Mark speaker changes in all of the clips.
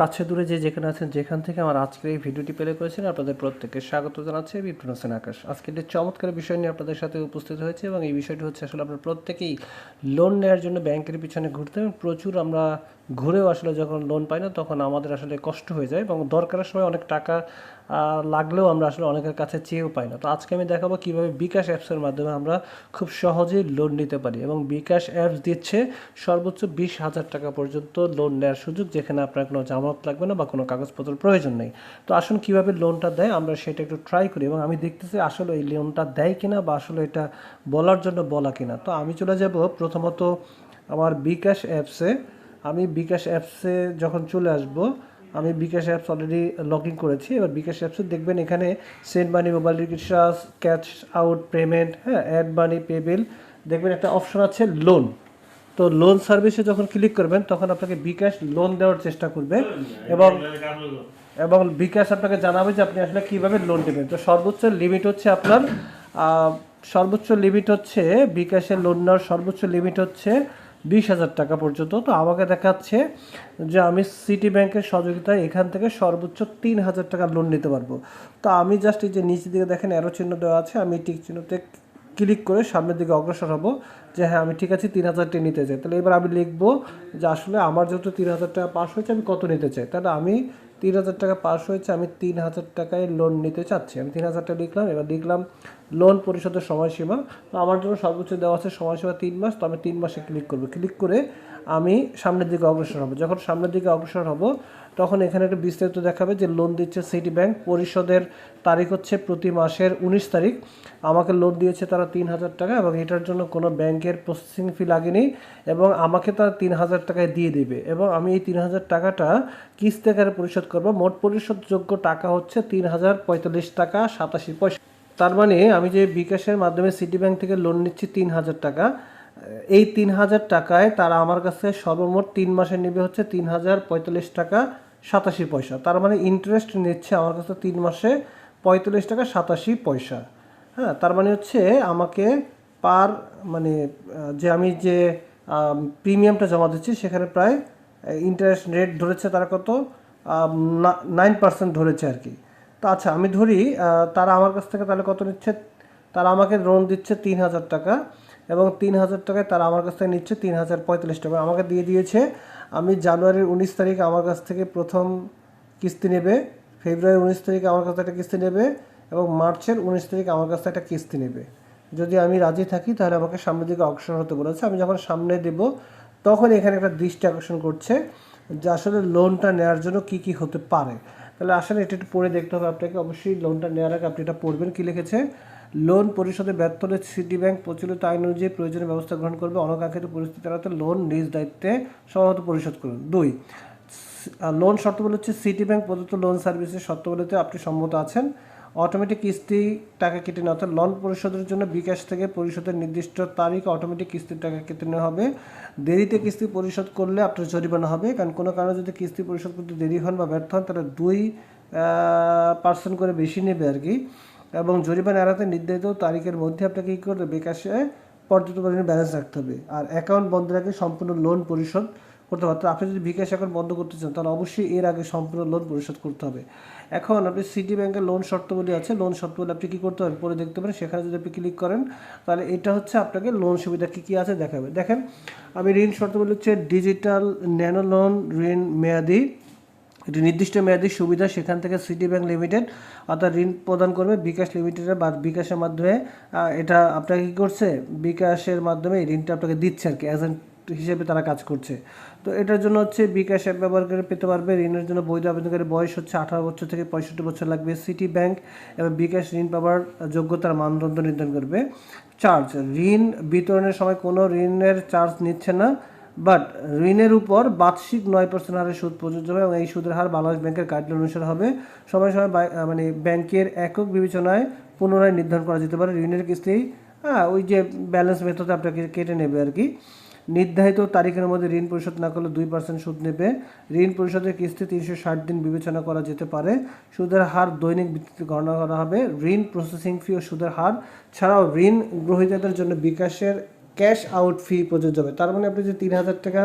Speaker 1: কাছে দূরে যে যেখানে আছেন, যেখান থেকে আমার আজকের এই ভিডিওটি প্লে করেছেন, আপনাদের প্রত্যেককে স্বাগত জানাচ্ছি বিপ্লব হোসেন আকাশ। আজকে একটি চমৎকার বিষয় নিয়ে আপনাদের সাথে উপস্থিত হয়েছে এবং এই বিষয়টি হচ্ছে আসলে আপনার প্রত্যেকেই লোন নেওয়ার জন্য ব্যাংকের পিছনে ঘুরতে প্রচুর আমরা ঘুরেও আসলে যখন লোন পাই না, তখন আমাদের আসলে কষ্ট হয়ে যায় এবং দরকারের সময় অনেক টাকা লাগলেও আমরা আসলে অনেকের কাছে চেয়েও পাই না। তো আজকে আমি দেখাবো কীভাবে বিকাশ অ্যাপসের মাধ্যমে আমরা খুব সহজেই লোন নিতে পারি এবং বিকাশ অ্যাপস দিচ্ছে সর্বোচ্চ বিশ হাজার টাকা পর্যন্ত লোন নেওয়ার সুযোগ, যেখানে আপনার কোনো জামানত লাগবে না বা কোনো কাগজপত্র প্রয়োজন নেই। তো আসুন কীভাবে লোনটা দেয়, আমরা সেটা একটু ট্রাই করি এবং আমি দেখতেছি আসলে এই লোনটা দেয় কিনা বা আসলে এটা বলার জন্য বলা কিনা। তো আমি চলে যাব প্রথমত আমার বিকাশ অ্যাপসে আমি বিকাশ অ্যাপসে যখন চলে আসব, আমি bKash apps already log in করেছি। এবার বিকাশ অ্যাপসে দেখবেন এখানে send money mobile recharge cash out payment হ্যাঁ অ্যাড মানি পে বিল দেখবেন একটা অপশন আছে লোন তো লোন সার্ভিসে যখন ক্লিক করবেন, তখন আপনাকে বিকাশ লোন দেওয়ার চেষ্টা করবে এবং এবং বিকাশ আপনাকে জানাবে যে আপনি আসলে কীভাবে লোন নেবেন তো সর্বোচ্চ লিমিট হচ্ছে আপনার সর্বোচ্চ লিমিট হচ্ছে বিকাশের লোন নেওয়ার সর্বোচ্চ লিমিট হচ্ছে বিশ হাজার টাকা পর্যন্ত। তো আমাকে দেখাচ্ছে যে আমি সিটি ব্যাংকের সহযোগিতায় এখান থেকে সর্বোচ্চ তিন হাজার টাকা লোন নিতে পারব। তো আমি জাস্ট এই যে নিচের দিকে দেখেন অ্যারো চিহ্ন দেওয়া আছে, আমি টিক চিহ্নতে ক্লিক করে সামনের দিকে অগ্রসর হব। যে হ্যাঁ আমি ঠিক আছে, তিন হাজারটি নিতে চাই। তাহলে এবার আমি লিখব যে আসলে আমার যেহেতু তিন হাজার টাকা পাস হয়েছে, আমি কত নিতে চাই? তাহলে আমি তিন হাজার টাকা পাস হয়েছে, আমি তিন হাজার টাকায় লোন নিতে চাচ্ছি। আমি তিন হাজার টাকা লিখলাম, এবার লিখলাম লোন পরিশোধের সময়সীমা। তো আমার জন্য সর্বোচ্চ দেওয়া আছে সময়সীমা তিন মাস, তো আমি তিন মাসে ক্লিক করব। ক্লিক করে আমি সামনের দিকে অগ্রসর হব। যখন সামনের দিকে অগ্রসর হব, তখন এখানে একটা বিস্তারিত দেখাবে যে লোন দিচ্ছে সিটি ব্যাংক পরিশোধের তারিখ হচ্ছে প্রতি মাসের উনিশ তারিখ। আমাকে লোন দিয়েছে তারা তিন হাজার টাকা এবং এটার জন্য কোনো ব্যাংকের প্রসেসিং ফি লাগেনি এবং আমাকে তারা তিন হাজার টাকায় দিয়ে দেবে এবং আমি এই তিন হাজার টাকাটা কিস্তি আকারে পরিশোধ করব। মোট পরিশোধযোগ্য টাকা হচ্ছে তিন হাজার পঁয়তাল্লিশ টাকা সাতাশি পয়সা। তার মানে আমি যে বিকাশের মাধ্যমে সিটি ব্যাংক থেকে লোন নিচ্ছি তিন হাজার টাকা, এই তিন হাজার টাকায় তারা আমার কাছে সর্বমোট তিন মাসে নেবে হচ্ছে তিন হাজার পঁয়তাল্লিশ টাকা সাতাশি পয়সা। তার মানে ইন্টারেস্ট নিচ্ছে আমার কাছে তিন মাসে পঁয়তাল্লিশ টাকা সাতাশি পয়সা। হ্যাঁ তার মানে হচ্ছে আমাকে পার মানে যে আমি যে প্রিমিয়ামটা জমা দিচ্ছি সেখানে প্রায় ইন্টারেস্ট রেট ধরেছে তারা কত নাইন পার্সেন্ট ধরেছে আর কি। তো আচ্ছা আমি ধরি তারা আমার কাছ থেকে তাহলে কত নিচ্ছে? তারা আমাকে লোন দিচ্ছে তিন হাজার টাকা এবং তিন হাজার টাকায় তারা আমার কাছ থেকে নিচ্ছে তিন হাজার পঁয়তাল্লিশ টাকা। আমাকে দিয়ে দিয়েছে, আমি জানুয়ারির উনিশ তারিখ আমার কাছ থেকে প্রথম কিস্তি নেবে ফেব্রুয়ারি উনিশ তারিখে আমার কাছ একটা কিস্তি নেবে এবং মার্চের উনিশ তারিখ আমার কাছ থেকে একটা কিস্তি নেবে। যদি আমি রাজি থাকি তাহলে আমাকে সামনের দিকে অগ্রসর হতে বলেছে, আমি যখন সামনে দেব তখন এখানে একটা দৃষ্টি আকর্ষণ করছে যে আসলে লোনটা নেওয়ার জন্য কি কি হতে পারে। তাহলে আসলে এটা একটু পড়ে দেখতে হবে আপনাকে। অবশ্যই লোনটা নেওয়ার আগে আপনি এটা পড়বেন। কী লিখেছে? লোন পরিশোধে ব্যর্থ হলে সিটি ব্যাংক প্রচলিত আইন অনুযায়ী প্রয়োজনীয় ব্যবস্থা গ্রহণ করবে। অনাকাঙ্ক্ষিত পরিস্থিতি এড়াতে লোন নিজ দায়িত্বে সময়মত পরিশোধ করুন। দুই লোন শর্তাবলী হচ্ছে সিটি ব্যাংক প্রদত্ত লোন সার্ভিসের শর্তাবলীতে আপনি সম্মত আছেন। অটোমেটিক কিস্তি টাকা কেটে নেওয়া অর্থাৎ লোন পরিশোধের জন্য বিকাশ থেকে পরিশোধের নির্দিষ্ট তারিখ অটোমেটিক কিস্তির টাকা কেটে নেওয়া হবে। দেরিতে কিস্তি পরিশোধ করলে আপনার জরিমানা হবে। কারণ কোনো কারণে যদি কিস্তি পরিশোধ করতে দেরি হন বা ব্যর্থ হন, তাহলে দুই পার্সেন্ট করে বেশি নেবে আর কি। এবং জরিমানা এড়াতে নির্ধারিত তারিখের মধ্যে আপনাকে কী করতে হবে? বিকাশে পর্যাপ্ত পরিমাণে ব্যালেন্স রাখতে হবে। আর অ্যাকাউন্ট বন্ধ রাখে সম্পূর্ণ লোন পরিশোধ করতে হবে আপনি যদি বিকাশ অ্যাকাউন্ট বন্ধ করতে চান, তাহলে অবশ্যই এর আগে সম্পূর্ণ লোন পরিশোধ করতে হবে। এখন আপনি সিটি ব্যাংকের লোন শর্তাবলী আছে। লোন শর্তাবলী আপনি কী করতে পারেন? পরে দেখতে পারেন। সেখানে যদি আপনি ক্লিক করেন, তাহলে এটা হচ্ছে আপনাকে লোন সুবিধা কী কী আছে দেখাবে। দেখেন, আমি ঋণ শর্তাবলী হচ্ছে ডিজিটাল ন্যানো লোন ঋণ মেয়াদি। একটি নির্দিষ্ট মেয়াদি সুবিধা সেখান থেকে সিটি ব্যাংক লিমিটেড অর্থাৎ ঋণ প্রদান করবে। বিকাশ লিমিটেডের বা বিকাশের মাধ্যমে এটা আপনাকে কী করছে? বিকাশের মাধ্যমে এই ঋণটা আপনাকে দিচ্ছে আর কি এজেন্ট হিসেবে তারা কাজ করছে। তো এটার জন্য হচ্ছে বিকাশ অ্যাপ ব্যবহার করে পেতে পারবে। ঋণের জন্য বৈধ আবেদনকারী বয়স হচ্ছে আঠারো বছর থেকে পঁয়ষট্টি বছর লাগবে। সিটি ব্যাংক এবং বিকাশ ঋণ পাওয়ার যোগ্যতার মানদণ্ড নির্ধারণ করবে। চার্জ ঋণ বিতরণের সময় কোনো ঋণের চার্জ নিচ্ছে না বাট ঋণের উপর বার্ষিক নয় পার্সেন্ট হারে সুদ প্রযোজ্য হবে এবং এই সুদের হার বাংলাদেশ ব্যাংকের গাইডলাইন অনুসারে হবে। সময় সময় মানে ব্যাংকের একক বিবেচনায় পুনরায় নির্ধারণ করা যেতে পারে। ঋণের কিস্তি হ্যাঁ ওই যে ব্যালেন্স মেথডে আপনাকে কেটে নেবে আর কি। নির্ধারিত তারিখের মধ্যে ঋণ পরিশোধ না করলে দুই পার্সেন্ট সুদ নেবে। ঋণ পরিশোধের কিস্তি তিনশো ষাট দিন বিবেচনা করা যেতে পারে। সুদের হার দৈনিক ভিত্তিতে গণনা করা হবে। ঋণ প্রসেসিং ফি ও সুদের হার ছাড়াও ঋণ গ্রহীতাদের জন্য বিকাশের ক্যাশ আউট ফি প্রযোজ্য হবে। তার মানে আপনি যে তিন হাজার টাকা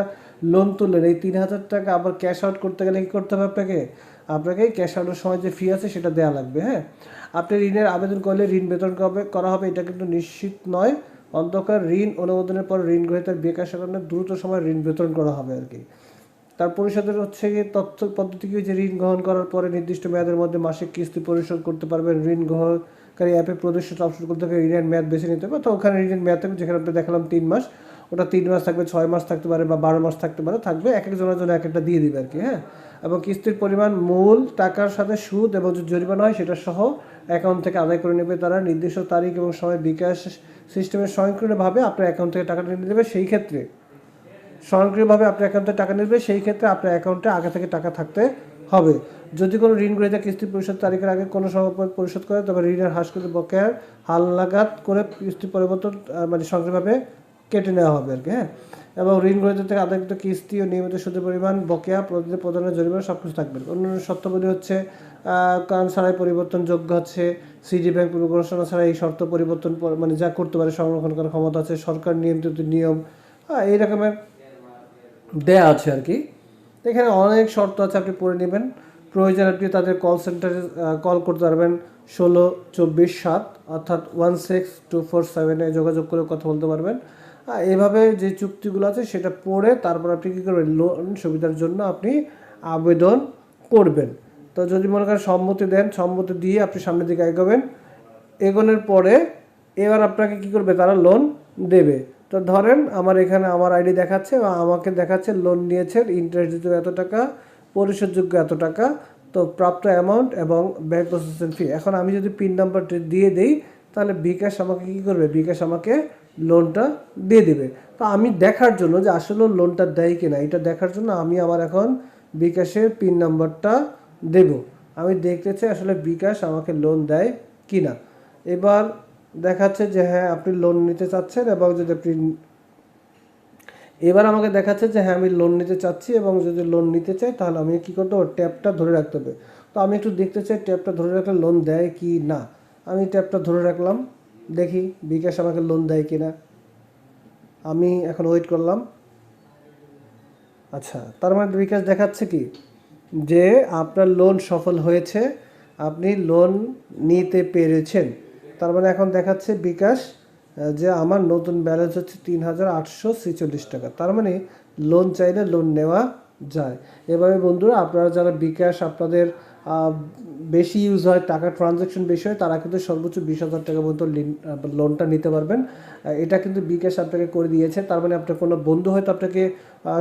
Speaker 1: লোন তুললেন, এই তিন হাজার টাকা আবার ক্যাশ আউট করতে গেলে কী করতে হবে আপনাকে? আপনাকে ক্যাশ আউটের সময় যে ফি আছে সেটা দেওয়া লাগবে হ্যাঁ? আপনি ঋণের আবেদন করলে ঋণ বেতন করা হবে এটা কিন্তু নিশ্চিত নয়। অন্তকার ঋণ অনুমোদনের পর ঋণ গ্রহীতার বিকাশ কারণে দ্রুত সময় ঋণ বেতন করা হবে আর কি। তার পরিশোধের হচ্ছে গিয়ে তথ্য পদ্ধতি কি? যে ঋণ গ্রহণ করার পরে নির্দিষ্ট মেয়াদের মধ্যে মাসিক কিস্তি পরিশোধ করতে পারবেন। ঋণ গ্রহণকারী অ্যাপে প্রদর্শিত অপশনগুলো থেকে ঋণের মেয়াদ বেছে নিতে হবে। তো ওখানে ঋণের মেয়াদ থাকবে, যেখানে আপনি দেখালাম তিন মাস। ওটা তিন মাস থাকবে, ছয় মাস থাকতে পারে বা বারো মাস থাকতে পারে। থাকবে, এক একজনের জন্য এক একটা দিয়ে দিবে আর কি হ্যাঁ? এবং কিস্তির পরিমাণ মূল টাকার সাথে সুদ এবং যে জরিমানা হয় সেটা সহ অ্যাকাউন্ট থেকে আদায় করে নেবে তারা। নির্দিষ্ট তারিখ এবং সময় বিকাশ সিস্টেমের স্বয়ংক্রিয়ভাবে আপনার অ্যাকাউন্ট থেকে টাকা নিয়ে দেবে সেই ক্ষেত্রে। স্বয়ংক্রিয়ভাবে আপনার অ্যাকাউন্টে টাকা নেবে সেই ক্ষেত্রে আপনার অ্যাকাউন্টে আগে থেকে টাকা থাকতে হবে। যদি কোনো ঋণ গ্রহীতা কিস্তি পরিশোধ তারিখের আগে কোনো সময় পর পরিশোধ করে, তবে ঋণের হ্রাস করে বকেয়ার হাল লাগাত করে কিস্তি পরিবর্তন মানে সক্রিয়ভাবে কেটে নেওয়া হবে আর কি হ্যাঁ? এবং ঋণ গ্রহীতা থেকে আদায়কৃত কিস্তি ও নিয়মিত সুদের পরিমাণ, বকেয়া প্রতিদিন প্রদানের জরিমানা সব কিছু থাকবে অন্যান্য শর্তাবলী হচ্ছে কারণ ছাড়াই পরিবর্তন যোগ্য হচ্ছে সিডি ব্যাংক ঘোষণা ছাড়া এই শর্ত পরিবর্তন মানে যা করতে পারে, সংরক্ষণ করার ক্ষমতা আছে, সরকার নিয়ন্ত্রিত নিয়ম হ্যাঁ এই রকমের দেয়া আছে আর কি। এখানে অনেক শর্ত আছে, আপনি পড়ে নেবেন। প্রয়োজন আপনি তাদের কল সেন্টারে কল করতে পারবেন ষোলো চব্বিশ সাত, অর্থাৎ ওয়ান সিক্স টু ফোর সেভেনে যোগাযোগ করে কথা বলতে পারবেন। এভাবে যে চুক্তিগুলো আছে সেটা পড়ে তারপর আপনি কী করবেন? লোন সুবিধার জন্য আপনি আবেদন করবেন। তো যদি মনে করেন সম্মতি দেন, সম্মতি দিয়ে আপনি সামনের দিকে এগোবেন, এগোনোর পরে এবার আপনাকে কি করবে? তারা লোন দেবে। তো ধরেন আমার এখানে আমার আইডি দেখাচ্ছে বা আমাকে দেখাচ্ছে লোন নিয়েছেন ইন্টারেস্ট দিতে এত টাকা, পরিশোধযোগ্য এত টাকা, তো প্রাপ্ত অ্যামাউন্ট এবং ব্যাংক প্রসেসিং ফি এখন আমি যদি পিন নাম্বারটি দিয়ে দেই তাহলে বিকাশ আমাকে কি করবে? বিকাশ আমাকে লোনটা দিয়ে দেবে। তো আমি দেখার জন্য যে আসলে লোনটা দেয় কিনা এটা দেখার জন্য আমি আমার এখন বিকাশের পিন নাম্বারটা দেব। আমি দেখতে চাই আসলে বিকাশ আমাকে লোন দেয় কিনা এবার দেখাচ্ছে যে হ্যাঁ আপনি লোন নিতে চাচ্ছেন এবং যদি আপনি এবার আমাকে দেখাচ্ছে যে হ্যাঁ আমি লোন নিতে চাচ্ছি এবং যদি লোন নিতে চাই তাহলে আমি কি করতে হবে? ট্যাপটা ধরে রাখতে হবে। তো আমি একটু দেখতে চাই ট্যাপটা ধরে রাখলে লোন দেয় কি না? আমি ট্যাপটা ধরে রাখলাম, দেখি বিকাশ আমাকে লোন দেয় কি না আমি এখন ওয়েট করলাম। আচ্ছা তার মানে বিকাশ দেখাচ্ছে কি? যে আপনার লোন সফল হয়েছে, আপনি লোন নিতে পেরেছেন। তার মানে এখন দেখাচ্ছে বিকাশ যে আমার নতুন ব্যালেন্স হচ্ছে তিন হাজার আটশো ছেচল্লিশ টাকা। তার মানে লোন চাইলে লোন নেওয়া যায়। এভাবে বন্ধুরা, আপনারা যারা বিকাশ, আপনাদের বেশি ইউজ হয় টাকা ট্রানজ্যাকশন বেশি হয়, তারা কিন্তু সর্বোচ্চ বিশ হাজার টাকা পর্যন্ত লোনটা নিতে পারবেন। এটা কিন্তু বিকাশ আপনাকে করে দিয়েছে, তার মানে আপনার কোনো বন্ধু হয়তো আপনাকে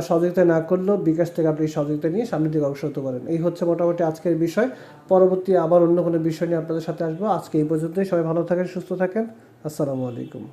Speaker 1: সহযোগিতা না করলেও বিকাশ থেকে আপনি সহযোগিতা নিয়ে সামনের দিকে অগ্রসর হতে পারেন। এই হচ্ছে মোটামুটি আজকের বিষয়। পরবর্তী আবার অন্য কোনো বিষয় নিয়ে আপনাদের সাথে আসব। আজকে এই পর্যন্তই। সবাই ভালো থাকেন, সুস্থ থাকেন। আসসালামু আলাইকুম।